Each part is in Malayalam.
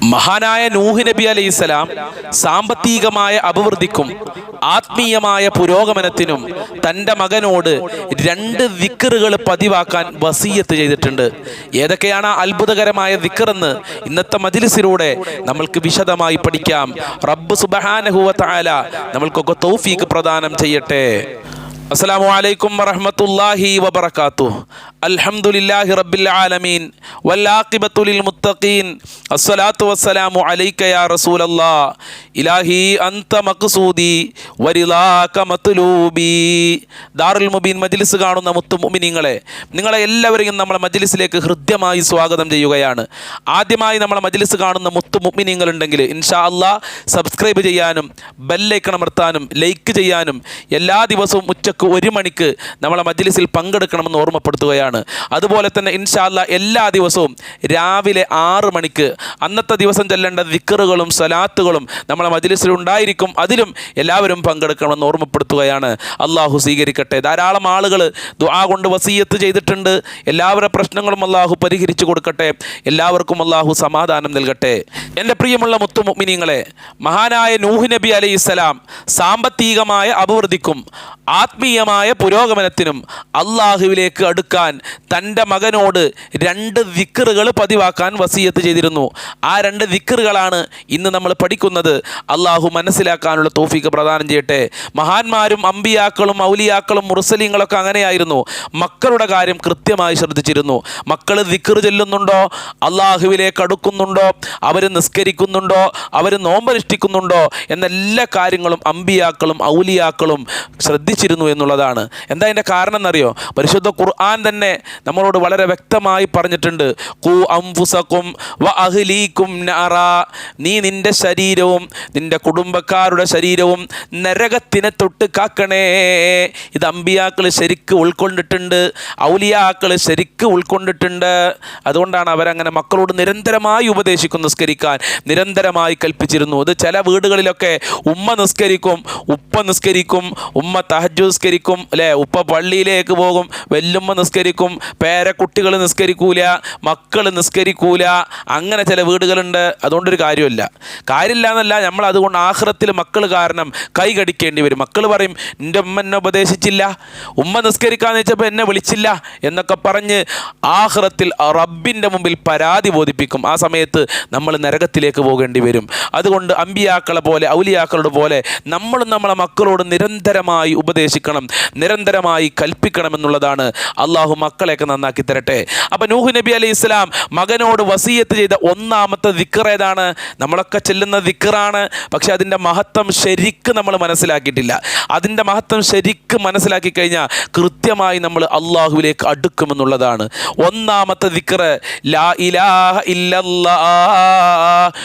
മഹാനായ നൂഹ് നബി അലൈഹിസ്സലാം സാമ്പത്തികമായ അഭിവൃദ്ധിക്കും ആത്മീയമായ പുരോഗമനത്തിനും തന്റെ മകനോട് രണ്ട് ദിക്കറുകൾ പതിവാക്കാൻ വസീയത്ത് ചെയ്തിട്ടുണ്ട്. ഏതൊക്കെയാണ് അത്ഭുതകരമായ ദിക്കറെന്ന് ഇന്നത്തെ മജിലിസിലൂടെ നമ്മൾക്ക് വിശദമായി പഠിക്കാം. റബ്ബ് സുബഹാനഹുവ താല നമ്മൾക്കൊക്കെ തൗഫീക്ക് പ്രദാനം ചെയ്യട്ടെ. അസ്സലാമു അലൈക്കും വറഹമത്തല്ലാഹി വബറകാതുഹു അൽഹംദുലില്ലാഹി റബ്ബിൽ ആലമീൻ. വല്ലാഖിബത്തുലിൽ മുത്തഖീൻ. അസ്സലാത്തു വസ്സലാമു അലൈക യാ അല്ലാ ഇലാഹി അന്ത മഖ്സൂദി. വരിളാക മത്ലൂബി. ദാറുൽ മുബീൻ മജ്ലിസ് കാണുന്ന മുത്തു മുഅ്മിനീങ്ങളെ നിങ്ങളെ എല്ലാവരെയും നമ്മളെ മജ്ലിസിലേക്ക് ഹൃദ്യമായി സ്വാഗതം ചെയ്യുകയാണ്. ആദ്യമായി നമ്മൾ മജ്ലിസ് കാണുന്ന മുത്തു മുഅ്മിനീങ്ങൾ ഉണ്ടെങ്കിൽ ഇൻഷാ അല്ലാ സബ്സ്ക്രൈബ് ചെയ്യാനും ബെല്ലൈക്കൺ അമർത്താനും ലൈക്ക് ചെയ്യാനും എല്ലാ ദിവസവും ഉച്ചയ്ക്ക് ഒരു മണിക്ക് നമ്മളെ മജ്ലിസിൽ പങ്കെടുക്കണമെന്ന് ഓർമ്മപ്പെടുത്തുകയാണ്. അതുപോലെ തന്നെ ഇൻഷാല്ല എല്ലാ ദിവസവും രാവിലെ ആറ് മണിക്ക് അന്നത്തെ ദിവസം ചെല്ലേണ്ട ദിക്കറുകളും സലാത്തുകളും നമ്മളെ മജ്ലിസിൽ ഉണ്ടായിരിക്കും. അതിലും എല്ലാവരും പങ്കെടുക്കണമെന്ന് ഓർമ്മപ്പെടുത്തുകയാണ്. അള്ളാഹു സ്വീകരിക്കട്ടെ. ധാരാളം ആളുകൾ ദുആ കൊണ്ട് വസീയത്ത് ചെയ്തിട്ടുണ്ട്. എല്ലാവരുടെ പ്രശ്നങ്ങളും അള്ളാഹു പരിഹരിച്ചു കൊടുക്കട്ടെ. എല്ലാവർക്കും അള്ളാഹു സമാധാനം നൽകട്ടെ. എന്റെ പ്രിയമുള്ള മുത്തുമിനിങ്ങളെ മഹാനായ നൂഹ് നബി അലൈഹി സ്വലാം സാമ്പത്തികമായ അഭിവൃദ്ധിക്കും ആത്മീയമായ പുരോഗമനത്തിനും അള്ളാഹുവിലേക്ക് അടുക്കാൻ തന്റെ മകനോട് രണ്ട് ദിക്കറുകൾ പതിവാക്കാൻ വസീയത്ത് ചെയ്തിരുന്നു. ആ രണ്ട് ദിക്കറുകളാണ് ഇന്ന് നമ്മൾ പഠിക്കുന്നത്. അള്ളാഹു മനസ്സിലാക്കാനുള്ള തോഫിക്ക് പ്രദാനം ചെയ്യട്ടെ. മഹാന്മാരും അമ്പിയാക്കളും ഔലിയാക്കളും മുറസലിങ്ങളൊക്കെ അങ്ങനെയായിരുന്നു. മക്കളുടെ കാര്യം കൃത്യമായി ശ്രദ്ധിച്ചിരുന്നു. മക്കൾ ദിക്കർ ചെല്ലുന്നുണ്ടോ? അള്ളാഹുവിലേക്ക് അടുക്കുന്നുണ്ടോ? അവർ നിസ്കരിക്കുന്നുണ്ടോ? അവർ നോമ്പനുഷ്ഠിക്കുന്നുണ്ടോ? എന്ന എല്ലാ കാര്യങ്ങളും അമ്പിയാക്കളും ഔലിയാക്കളും ശ്രദ്ധിച്ചിരുന്നു എന്നുള്ളതാണ്. എന്താ അതിന്റെ കാരണം എന്നറിയോ പരിശുദ്ധ ഖുർആൻ തന്നെ നമ്മളോട് വളരെ വ്യക്തമായി പറഞ്ഞിട്ടുണ്ട്. കു അംഫുസക്കും വ അഹ്ലീക്കും നാറ നീ നിന്റെ ശരീരവും നിന്റെ കുടുംബക്കാരുടെ ശരീരവും നരകത്തിനെ തൊട്ട് കാക്കണേ. ഇത് അമ്പിയാക്കൾ ശരിക്ക് ഉൾക്കൊണ്ടിട്ടുണ്ട്. ഔലിയാക്കൾ ശരിക്ക് ഉൾക്കൊണ്ടിട്ടുണ്ട്. അതുകൊണ്ടാണ് അവരങ്ങനെ മക്കളോട് നിരന്തരമായി ഉപദേശിക്കും നിസ്കരിക്കാൻ. നിരന്തരമായി കൽപ്പിച്ചിരുന്നു. ഇത് ചില വീടുകളിലൊക്കെ ഉമ്മ നിസ്കരിക്കും ഉപ്പ നിസ്കരിക്കും ഉമ്മ തഹജു നിസ്കരിക്കും അല്ലേ? ഉപ്പ പള്ളിയിലേക്ക് പോകും വെല്ലുമ്മ നിസ്കരിക്കും പേരക്കുട്ടികൾ നിസ്കരിക്കൂല മക്കൾ നിസ്കരിക്കൂല അങ്ങനെ ചില വീടുകളുണ്ട്. അതുകൊണ്ടൊരു കാര്യമില്ല. കാര്യമില്ല എന്നല്ല നമ്മൾ അതുകൊണ്ട് ആഹ്റത്തിൽ മക്കൾ കാരണം കൈകടിക്കേണ്ടി വരും. മക്കൾ പറയും എന്റെ ഉമ്മ എന്നെ ഉപദേശിച്ചില്ല. ഉമ്മ നിസ്കരിക്കാന്ന് വെച്ചപ്പോൾ എന്നെ വിളിച്ചില്ല. എന്നൊക്കെ പറഞ്ഞ് ആഹ്റത്തിൽ റബ്ബിന്റെ മുമ്പിൽ പരാതി ബോധിപ്പിക്കും. ആ സമയത്ത് നമ്മൾ നരകത്തിലേക്ക് പോകേണ്ടി വരും. അതുകൊണ്ട് അമ്പിയാക്കളെ പോലെ ഔലിയാക്കളുടെ പോലെ നമ്മളും നമ്മളെ മക്കളോട് നിരന്തരമായി ഉപദേശിക്കണം. നിരന്തരമായി കൽപ്പിക്കണം എന്നുള്ളതാണ് അള്ളാഹു മക്കളെയൊക്കെ നന്നാക്കി തരട്ടെ. അപ്പം നൂഹ് നബി അലൈഹി ഇസ്ലാം മകനോട് വസീയത്ത് ചെയ്ത ഒന്നാമത്തെ ദിക്കർ ഏതാണ്? നമ്മളൊക്കെ ചെല്ലുന്ന ദിക്കറാണ് പക്ഷെ അതിന്റെ മഹത്വം ശരിക്ക് നമ്മൾ മനസ്സിലാക്കിയിട്ടില്ല. അതിന്റെ മഹത്വം ശരിക്ക് മനസ്സിലാക്കി കഴിഞ്ഞാൽ കൃത്യമായി നമ്മൾ അള്ളാഹുവിലേക്ക് അടുക്കുമെന്നുള്ളതാണ്. ഒന്നാമത്തെ ദിക്കറ് ലാ ഇലാഹ ഇല്ലല്ലാ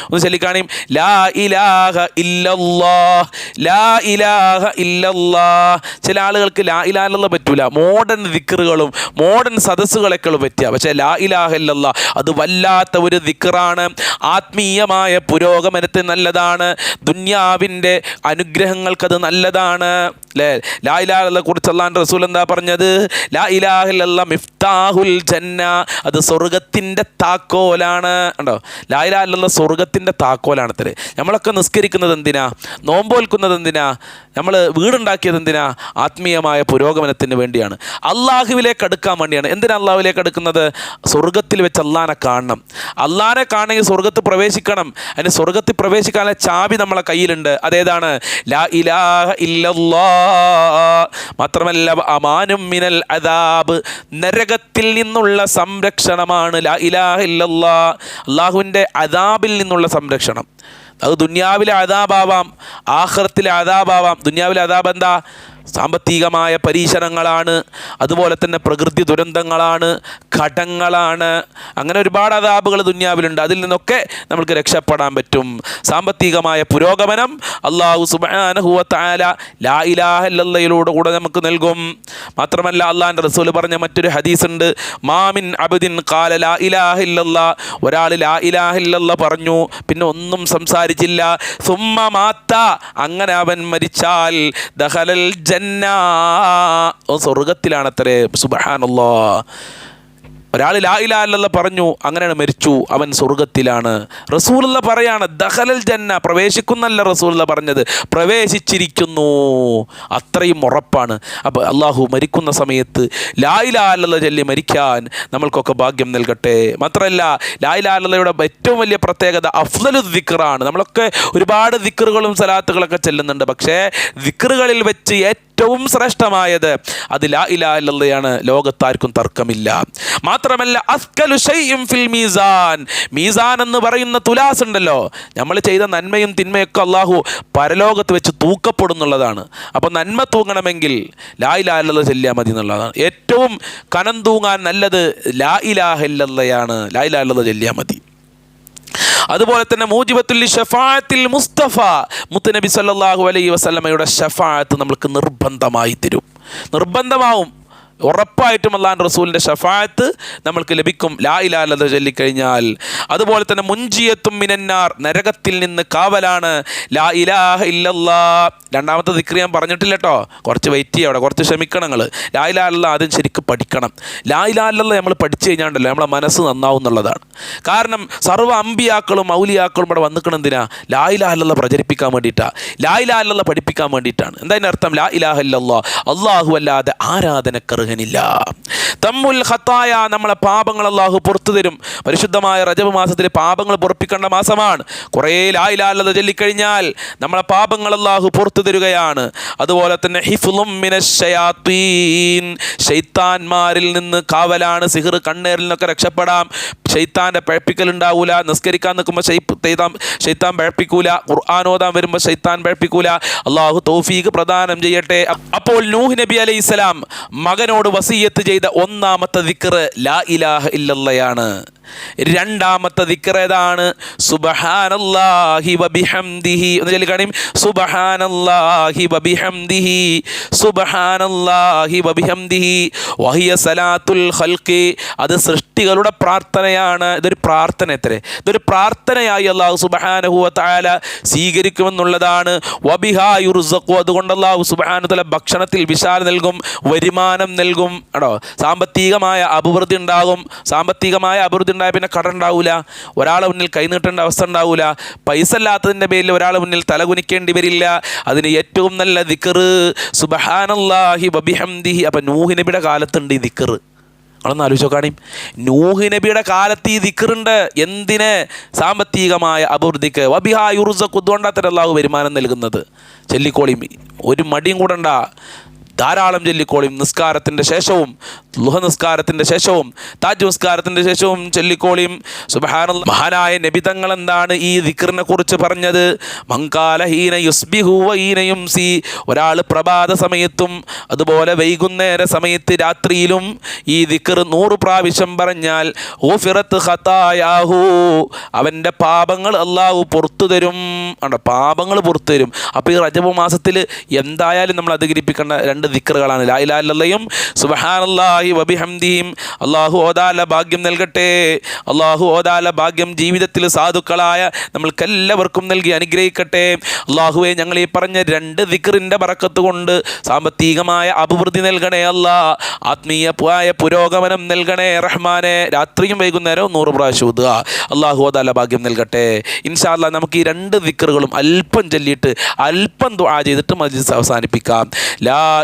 ഒന്ന് ചൊല്ലിക്കാണിയും ലാ ഇലാഹ ഇല്ലല്ലാ ലാ ഇലാഹ ഇല്ലല്ലാ ചില ആളുകൾക്ക് ലാ ഇലാലുള്ള പറ്റൂല. മോഡേൺ ദിക്കറുകളും മോഡേൺ സദസ്സുകളൊക്കെ പറ്റുക പക്ഷേ ലാ ഇലാഹല്ല അത് വല്ലാത്ത ഒരു ദിക്കറാണ് ആത്മീയമായ പുരോഗമനത്തിന് നല്ലതാണ്. ദുന്യാവിന്റെ അനുഗ്രഹങ്ങൾക്കത് നല്ലതാണ്. അല്ലേ ലാ ഇലാഹെ കുറിച്ച് അള്ളാന്റെ റസൂൽ എന്താ പറഞ്ഞത്? ലാ ഇലാഹില്ല മിഫ്താഹുൽ ജന്ന. അത് സ്വർഗത്തിന്റെ താക്കോലാണ്. ഉണ്ടോ ലാ ഇലാഹില്ല സ്വർഗത്തിന്റെ താക്കോലാണ് അത്ര നമ്മളൊക്കെ നിസ്കരിക്കുന്നത് എന്തിനാ? നോമ്പോൽക്കുന്നത് എന്തിനാ? നമ്മൾ വീടുണ്ടാക്കിയത് എന്തിനാ? ആത്മീയമായ പുരോഗമനത്തിന് വേണ്ടിയാണ്. അള്ളാഹുവിലേക്ക് അടുക്കാൻ വേണ്ടിയാണ്. എന്തിനാ അള്ളാഹുവിലേക്ക് അടുക്കുന്നത്? സ്വർഗത്തിൽ വെച്ച് അള്ളാനെ കാണണം. അള്ളാനെ കാണണമെങ്കിൽ സ്വർഗത്ത് പ്രവേശിക്കണം. അതിന് സ്വർഗത്തിൽ പ്രവേശിക്കാനുള്ള ചാബി നമ്മളെ കയ്യിലുണ്ട്. അതേതാണ്? ലാ ഇലാഹ ഇല്ലല്ലാ. മാത്രമല്ല അമാനും മിനൽ അദാബ് നരകത്തിൽ നിന്നുള്ള സംരക്ഷണമാണ്. ലാ അള്ളാഹുവിന്റെ അദാബിൽ നിന്നുള്ള സംരക്ഷണം. അത് ദുന്യാവിലെ അദാബാവാം ആഹ്റത്തിലെ അദാബാവാം. ദുന്യാവിലെ അദാബ് എന്താ? സാമ്പത്തികമായ പരീക്ഷണങ്ങളാണ് അതുപോലെ തന്നെ പ്രകൃതി ദുരന്തങ്ങളാണ് ഘടങ്ങളാണ് അങ്ങനെ ഒരുപാട് അതാപുകൾ ദുന്യാവിലുണ്ട്. അതിൽ നിന്നൊക്കെ നമുക്ക് രക്ഷപ്പെടാൻ പറ്റും. സാമ്പത്തികമായ പുരോഗമനം അള്ളാഹു സുബാനഹുവത്തായ ലാ ഇലാഹല്ലയിലൂടെ കൂടെ നമുക്ക് നൽകും. മാത്രമല്ല അള്ളാഹിന്റെ റസൂൽ പറഞ്ഞ മറ്റൊരു ഹദീസ് ഉണ്ട് മാമിൻ അബദിൻ കാല ലാ ഇലാഹില്ല ഒരാൾ ലാ ഇലാഹില്ല പറഞ്ഞു. പിന്നെ ഒന്നും സംസാരിച്ചില്ല. സുമ്മ മാത്ത. അങ്ങനെ അവൻ മരിച്ചാൽ ദഹലൽ സ്വർഗത്തിലാണത്രേ. സുബഹാനുള്ള ഒരാൾ ലാ ഇലാ ഇല്ലല്ലാ പറഞ്ഞു അങ്ങനെയാണ് മരിച്ചു അവൻ സ്വർഗത്തിലാണ്. റസൂലുള്ള പറയാണ് ദഹലൽ ജന്ന പ്രവേശിക്കുന്നല്ല റസൂലുള്ള പറഞ്ഞത്. പ്രവേശിച്ചിരിക്കുന്നു. അത്രയും ഉറപ്പാണ്. അപ്പോൾ അള്ളാഹു മരിക്കുന്ന സമയത്ത് ലായിലാലുള്ള ചൊല്ലി മരിക്കാൻ നമ്മൾക്കൊക്കെ ഭാഗ്യം നൽകട്ടെ. മാത്രമല്ല ലായിലാലയുടെ ഏറ്റവും വലിയ പ്രത്യേകത അഫ്സലു ദിക്കറാണ് നമ്മളൊക്കെ ഒരുപാട് ദിക്കറുകളും സലാത്തുകളൊക്കെ ചെല്ലുന്നുണ്ട്. പക്ഷേ ദിക്കറുകളിൽ വെച്ച് ഏറ്റവും ശ്രേഷ്ഠമായത്. അത് ലാ ഇല ഇല്ലല്ലയാണ് ലോകത്താർക്കും തർക്കമില്ല. മാത്രമല്ല അസ്കലു ഫിൽ മീസാൻ. മീസാൻ എന്ന് പറയുന്ന തുലാസ് ഉണ്ടല്ലോ. നമ്മൾ ചെയ്ത നന്മയും തിന്മയൊക്കെ അള്ളാഹു പരലോകത്ത് വെച്ച് തൂക്കപ്പെടുന്നുള്ളതാണ് അപ്പോൾ നന്മ തൂങ്ങണമെങ്കിൽ ലാ ഇലാഹല്ല ചെല്ലിയാൽ മതി എന്നുള്ളതാണ്. ഏറ്റവും കനം തൂങ്ങാൻ നല്ലത് ലാ ഇലാഹല്ലയാണ് ലാ ഇലാഹല്ല ചെല്ലിയാൽ മതി. അതുപോലെ തന്നെ മൂജിബത്തുല്ലി ഷഫാത്തിൽ മുസ്തഫ മുത്തുനബി സല്ലാഹു അലൈ വസ്ലമയുടെ ഷഫാത്ത് നമ്മൾക്ക് നിർബന്ധമായി തരും. നിർബന്ധമാവും. ഉറപ്പായിട്ടും അള്ളാൻ റസൂലിന്റെ ഷഫായത്ത് നമ്മൾക്ക് ലഭിക്കും. ലാ ഇലാലത ചൊല്ലിക്കഴിഞ്ഞാൽ. അതുപോലെ തന്നെ മുഞ്ചിയത്തും മിനന്നാർ നരകത്തിൽ നിന്ന് കാവലാണ്. ലാ ഇലാഹ ഇല്ലല്ലാ രണ്ടാമത്തെ ദിക്രി ഞാൻ പറഞ്ഞിട്ടില്ല കേട്ടോ കുറച്ച് വെയിറ്റ് ചെയ്യാം അവിടെ കുറച്ച് ക്ഷമിക്കണം നിങ്ങൾ ലാ ഇലാഹ ആദ്യം ശരിക്കും പഠിക്കണം. ലാ ഇലാഹ നമ്മൾ പഠിച്ചു കഴിഞ്ഞാണ്ടല്ലോ നമ്മളെ മനസ്സ് നന്നാവും എന്നുള്ളതാണ്. കാരണം സർവ അമ്പിയാക്കളും മൗലിയാക്കളും ഇവിടെ വന്നിക്കണം എന്തിനാ? ലാ ഇലാഹ പ്രചരിപ്പിക്കാൻ വേണ്ടിയിട്ടാണ് ലാ ഇലാഹ പഠിപ്പിക്കാൻ വേണ്ടിയിട്ടാണ്. എന്താ അർത്ഥം ലാ ഇലാഹ ഇല്ലല്ലാ അള്ളാഹു അല്ലാതെ ആരാധനക്കർഹനില്ല തമ്മുൽ ഹത്തായ നമ്മളെ പാപങ്ങൾ അള്ളാഹു പുറത്തു തരും. പരിശുദ്ധമായ റജബ് മാസത്തിൽ പാപങ്ങൾ പൊറപ്പിക്കേണ്ട മാസമാണ്. കുറേ ലായിലാലത ചൊല്ലിക്കഴിഞ്ഞാൽ നമ്മളെ പാപങ്ങൾ അള്ളാഹു പുറത്തു തരുകയാണ്. അതുപോലെ തന്നെ ഹിഫുലും ഷെയ്ത്താൻമാരിൽ നിന്ന് കാവലാണ് സിഹിർ കണ്ണേറിൽ നിന്നൊക്കെ രക്ഷപ്പെടാം. ഷെയ്ത്താന്റെ പഴപ്പിക്കൽ ഉണ്ടാവൂല നിസ്കരിക്കാൻ നിൽക്കുമ്പോൾ ഷെയ്ത്താൻ ഷെയ്ത്താൻ പഴപ്പിക്കൂല ഖുർആാനോദാൻ വരുമ്പോൾ ഷെയ്ത്താൻ പഴപ്പിക്കൂല. അള്ളാഹു തൗഫീഖ് പ്രദാനം ചെയ്യട്ടെ. അപ്പോൾ നൂഹ് നബി അലൈഹി സ്വലാം മകനോട് വസീയത്ത് ചെയ്ത ഒന്നാമത്തെ ദിക്കറ് ലാ ഇലാഹ ഇല്ലല്ലയാണ്. രണ്ടാമത്തെ ദിക്ർ ഏതാണ്? സുബഹാനല്ലാഹി വബിഹംദിഹി എന്ന് ചൊല്ലിക്കാണീം സുബഹാനല്ലാഹി വബിഹംദിഹി സുബഹാനല്ലാഹി വബിഹംദിഹി വഹിയ സലാത്തുൽ ഹൽക്കി അത് സൃഷ്ടികളുടെ പ്രാർത്ഥനയാണ്. ഇതൊരു പ്രാർത്ഥന എത്ര? ഇതൊരു പ്രാർത്ഥനയായി അള്ളാഹു സുബഹാനഹു താല സ്വീകരിക്കുമെന്നുള്ളതാണ്. വബിഹാ അതുകൊണ്ട് അള്ളാഹു സുബഹാനു തല ഭക്ഷണത്തിൽ വിശാല നൽകും വരുമാനം നൽകും. ആണോ സാമ്പത്തികമായ അഭിവൃദ്ധി ഉണ്ടാകും. സാമ്പത്തികമായ അഭിവൃദ്ധി ഉണ്ടായ പിന്നെ കട ഉണ്ടാവില്ല ഒരാളെ മുന്നിൽ കൈനീട്ടേണ്ട അവസ്ഥ ഉണ്ടാവില്ല പൈസ ഇല്ലാത്തതിന്റെ പേരിൽ ഒരാളെ മുന്നിൽ തലകുനിക്കേണ്ടി വരില്ല. അതിന് ഏറ്റവും നല്ല ദിക്കറ് സുബഹാനല്ലാഹി വബിഹംദിഹി. അപ്പം നൂഹ് നബിയുടെ കാലത്തുണ്ട് ഈ ദിക്കറ്. അവളൊന്ന് ആലോചിച്ച് നോക്കാണി. നൂഹ് നബിയുടെ കാലത്ത് ഈ ദിക്കറുണ്ട്. എന്തിന്? സാമ്പത്തികമായ അഭിവൃദ്ധിക്ക്. വബിഹാ യുറുസഖ് അതുകൊണ്ടാത്തര അള്ളാഹു വരുമാനം നൽകുന്നത്. ചെല്ലിക്കോളിയും ഒരു മടിയും കൂടണ്ട. ധാരാളം ചൊല്ലിക്കോളിയും നിസ്കാരത്തിന്റെ ശേഷവും ലുഹ നിസ്കാരത്തിന്റെ ശേഷവും താജ് നിസ്കാരത്തിന്റെ ശേഷവും ചൊല്ലിക്കോളിയും സുബഹാന മഹാനായ നബിതങ്ങൾ എന്താണ് ഈ ദിക്കറിനെ കുറിച്ച് പറഞ്ഞത് മങ്കാലഹീന യുസ്ബിഹുവീനയും യുസ്ബിഹു വൈനയും സി ഒരാൾ പ്രഭാത സമയത്തും അതുപോലെ വൈകുന്നേര സമയത്ത് രാത്രിയിലും ഈ ദിക്കർ നൂറ് പ്രാവശ്യം പറഞ്ഞാൽ ഓഫിറത്ത് ഹത്തായാഹു അവന്റെ പാപങ്ങൾ അള്ളാഹു പുറത്തു തരും. പാപങ്ങൾ പുറത്തു തരും. അപ്പോൾ ഈ റജബ് മാസത്തിൽ എന്തായാലും നമ്മൾ അധികരിപ്പിക്കേണ്ട രണ്ട് ദിക്കറുകളാണ്. ലായിലാല്ലയും സുബഹാനല്ലാഹി വബിഹംദിയും അള്ളാഹു ഓതാല ഭാഗ്യം നൽകട്ടെ. അള്ളാഹു ഓതാല ഭാഗ്യം ജീവിതത്തിൽ സാധുക്കളായ നമ്മൾക്കെല്ലാവർക്കും നൽകി അനുഗ്രഹിക്കട്ടെ. അള്ളാഹുവെ ഞങ്ങൾ ഈ പറഞ്ഞ രണ്ട് ദിക്കറിന്റെ പറക്കത്ത് കൊണ്ട് സാമ്പത്തികമായ അഭിവൃദ്ധി നൽകണേ അല്ല. ആത്മീയമായ പുരോഗമനം നൽകണേ റഹ്മാനെ. രാത്രിയും വൈകുന്നേരവും നൂറ് പ്രാവശ്യം ഊതുക അള്ളാഹു ഓതാല ഭാഗ്യം നൽകട്ടെ. ഇൻഷാല്ല നമുക്ക് ഈ രണ്ട് ദിക്കറുകളും അല്പം ചൊല്ലിയിട്ട് അല്പം ദുആ ചെയ്തിട്ട് മജ്ലിസ് അവസാനിപ്പിക്കാം. ലാ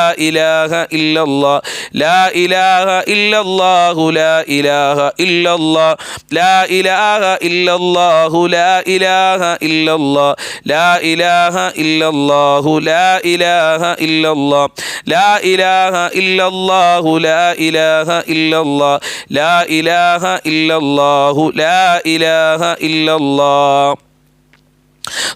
ഇലാഹ ഇല്ലല്ലാ ലാ ഇലാഹ ഇല്ലല്ലാഹു ലാ ഇലാഹ ഇല്ലല്ലാ ലാ ഇലാഹ ഇല്ലല്ലാഹു ലാ ഇലാഹ ഇല്ലല്ലാ ലാ ഇലാഹ ഇല്ലല്ലാഹു ലാ ഇലാഹ ഇല്ലല്ലാ ലാ ഇലാഹ ഇല്ലല്ലാഹു ലാ ഇലാഹ ഇല്ലല്ലാ ലാ ഇലാഹ ഇല്ലല്ലാഹു ലാ ഇലാഹ ഇല്ലല്ലാ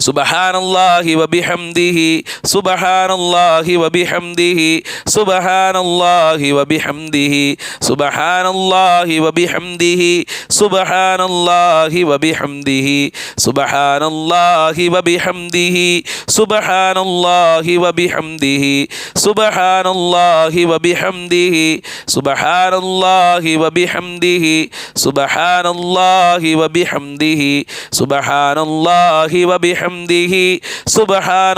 സുബ്ഹാനല്ലാഹി വബിഹംദിഹി സുബ്ഹാനല്ലാഹി വബിഹംദിഹി സുബ്ഹാനല്ലാഹി വബിഹംദിഹി സുബ്ഹാനല്ലാഹി വബിഹംദിഹി സുബ്ഹാനല്ലാഹി വബിഹംദിഹി സുബ്ഹാനല്ലാഹി വബിഹംദിഹി സുബ്ഹാനല്ലാഹി വബിഹംദിഹി സുബ്ഹാനല്ലാഹി വബിഹംദിഹി സുബ്ഹാനല്ലാഹി വബിഹംദിഹി സുബ്ഹാനല്ലാഹി വബിഹംദിഹി സുബ്ഹാനല്ലാഹി വബിഹംദിഹി സുബ്ഹാനല്ലാഹി سبحان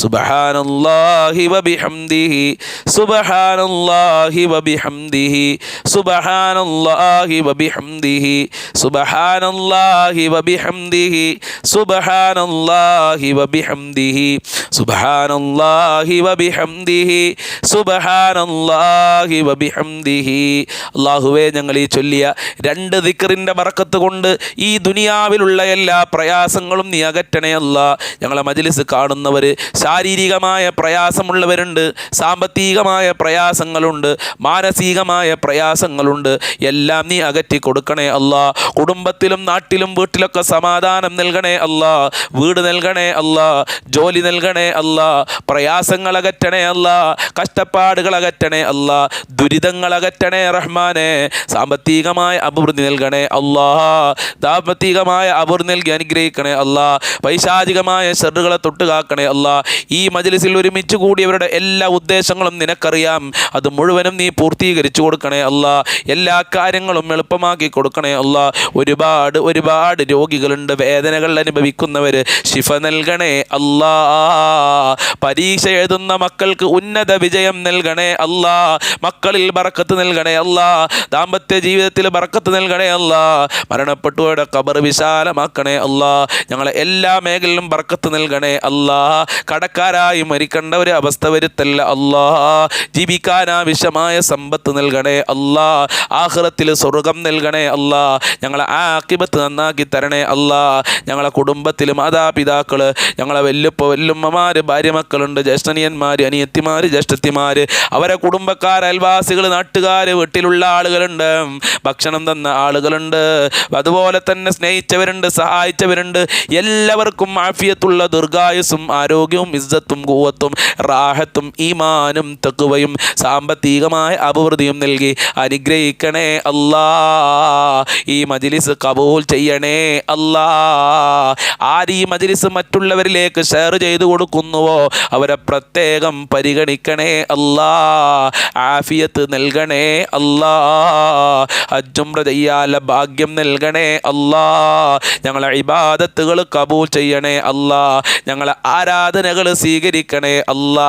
സുബ്ഹാനല്ലാഹി വബിഹംദിഹി സുബ്ഹാനല്ലാഹി വബിഹംദിഹി സുബ്ഹാനല്ലാഹി വബിഹംദിഹി സുബ്ഹാനല്ലാഹി വബിഹംദിഹി സുബ്ഹാനല്ലാഹി വബിഹംദിഹി സുബ്ഹാനല്ലാഹി വബിഹംദിഹി സുബ്ഹാനല്ലാഹി വബിഹംദിഹി. അള്ളാഹുവേ ഞങ്ങൾ ഈ ചൊല്ലിയ രണ്ട് ദിക്കറിന്റെ ബറക്കത്ത് കൊണ്ട് ഈ ദുനിയാവിലുള്ള എല്ലാ പ്രയാസങ്ങളും നീ അകറ്റണേ അല്ല. ഞങ്ങളെ മജിലിസ് കാണുന്നവർ ശാരീരികമായ പ്രയാസമുള്ളവരുണ്ട് സാമ്പത്തികമായ പ്രയാസങ്ങളുണ്ട് മാനസികമായ പ്രയാസങ്ങളുണ്ട്. എല്ലാം നീ അകറ്റി കൊടുക്കണേ അല്ല. കുടുംബത്തിലും നാട്ടിലും വീട്ടിലൊക്കെ സമാധാനം നൽകണേ അല്ല. വീട് നൽകണേ അല്ല. ജോലി നൽകണേ അല്ല. പ്രയാസങ്ങൾ അകറ്റണേ അല്ല. കഷ്ടപ്പാടുകൾ അകറ്റണേ അല്ല. ദുരിതങ്ങൾ അകറ്റണേ റഹ്മാനെ. സാമ്പത്തികമായ അഭിവൃദ്ധി നൽകണേ അല്ലാ. സാമ്പത്തികമായ അഭിവൃദ്ധി നൽകി അനുഗ്രഹിക്കണേ അല്ല. പൈശാചികമായ ഷെറുകളെ തൊട്ട് കാക്കണേ അല്ല. ഈ മജലിസിൽ ഒരുമിച്ച് കൂടിയവരുടെ എല്ലാ ഉദ്ദേശങ്ങളും നിനക്കറിയാം. അത് മുഴുവനും നീ പൂർത്തീകരിച്ചു കൊടുക്കണേ അല്ല. എല്ലാ കാര്യങ്ങളും എളുപ്പമാക്കി കൊടുക്കണേ അല്ല. ഒരുപാട് ഒരുപാട് രോഗികളുണ്ട് വേദനകൾ അനുഭവിക്കുന്നവർ ശിഫ നൽകണേ അല്ലാ. പരീക്ഷ എഴുതുന്ന മക്കൾക്ക് ഉന്നത വിജയം നൽകണേ അല്ലാ. മക്കളിൽ ബറക്കത്ത് നൽകണേ അല്ലാ. ദാമ്പത്യ ജീവിതത്തിൽ ബറക്കത്ത് നൽകണേ അല്ലാ. മരണപ്പെട്ടവരുടെ കബർ വിശാലമാക്കണേ അല്ലാ. ഞങ്ങളെ എല്ലാ മേഖലയിലും ബർക്കത്ത് നൽകണേ അല്ലാ. കടക്കാരായി മരിക്കേണ്ട ഒരു അവസ്ഥ വരുത്തല്ല അല്ലാ. ജീവിക്കാനാവശ്യമായ സമ്പത്ത് നൽകണേ അല്ലാ. ആഹ്റത്തിൽ സ്വർഗം നൽകണേ അല്ലാ. ഞങ്ങളെ ആക്കിബത്ത് നന്നാക്കി തരണേ അല്ലാ. ഞങ്ങളെ കുടുംബത്തിൽ മാതാപിതാക്കൾ ഞങ്ങളെ വല്ലുപ്പ ഭാര്യ മക്കളുണ്ട് ജ്യേഷ്ഠനിയന്മാർ അനിയത്തിമാർ ജ്യേഷ്ഠത്തിമാർ അവരെ കുടുംബക്കാർ അയൽവാസികൾ നാട്ടുകാർ വീട്ടിലുള്ള ആളുകളുണ്ട്. ഭക്ഷണം തന്ന ആളുകളുണ്ട്. അതുപോലെ തന്നെ സ്നേഹിച്ചവരുണ്ട്. സഹായിച്ചവരുണ്ട് എല്ലാവർക്കും ആഫിയത്തുള്ള ദീർഘായുസും ആരോഗ്യവും ഇസ്സത്തും കൂവത്തും റാഹത്തും ഈമാനും തെക്കുവയും സാമ്പത്തികമായ അഭിവൃദ്ധിയും നൽകി. അനുഗ്രഹിക്കണേ അല്ലാ. ഈ മജിലിസ് കബൂൽ ചെയ്യണേ അല്ലാ. ആര് ഈ മജിലിസ് മറ്റുള്ളവരിലേക്ക് ഷെയർ ചെയ്തു കൊടുക്കുന്നുവോ അവരെ പ്രത്യേകം പരിഗണിക്കണേ അല്ലാ. ആഫിയത്ത് നൽകണേ അല്ലാ. അജുംറ ചെയ്യാല ഭാഗ്യം നൽകണേ അല്ലാ. ഞങ്ങളെ ഇബാദത്തുകൾ കബൂൽ ചെയ്യണേ അല്ലാ. ഞങ്ങളെ ആരാധനകൾ സ്വീകരിക്കണേ അല്ലാ.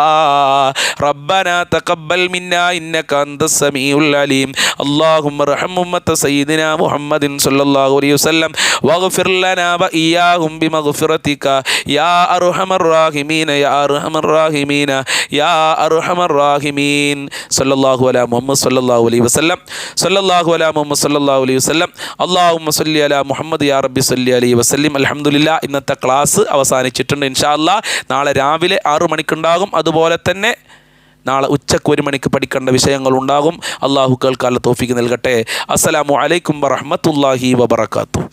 റബ്ബന തഖബ്ബൽ മിന്ന ഇന്നക അന്ത സമീഉൽ അലീം. അല്ലാഹുമ്മ റഹം ഉമ്മത സയ്യിദിന മുഹമ്മദിൻ സല്ലല്ലാഹു അലൈഹി വസല്ലം. വഗ്ഫിർ ലനാ വ ഇയാഹും ബിമഗ്ഫിറതിക യാ അർഹമർ റാഹിമീന യാ അർഹമർ റാഹിമീന യാ അർഹമർ റഹീമീൻ. സല്ലല്ലാഹു അലാ മുഹമ്മദ് സല്ലല്ലാഹു അലൈഹി വസല്ലം. സല്ലല്ലാഹു അലാ മുഹമ്മദ് സല്ലല്ലാഹു അലൈഹി വസല്ലം. അല്ലാഹുമ്മ സല്ലി അലാ മുഹമ്മദ് യാ റബ്ബി സല്ലി അലൈഹി വസ്ലിം അലഹമുല്ല ഇന്നത്തെ ക്ലാസ് അവസാനിച്ചിട്ടുണ്ട്. ഇൻഷാല്ല നാളെ രാവിലെ ആറു മണിക്കുണ്ടാകും. അതുപോലെ തന്നെ നാളെ ഉച്ചയ്ക്ക് ഒരു മണിക്ക് പഠിക്കേണ്ട വിഷയങ്ങൾ ഉണ്ടാകും. അള്ളാഹു കേൾക്കാല തോഫിക്ക് നൽകട്ടെ. അസ്സലാമു അലൈക്കും വറഹ്മത്തുള്ളാഹി വബറകാതുഹു.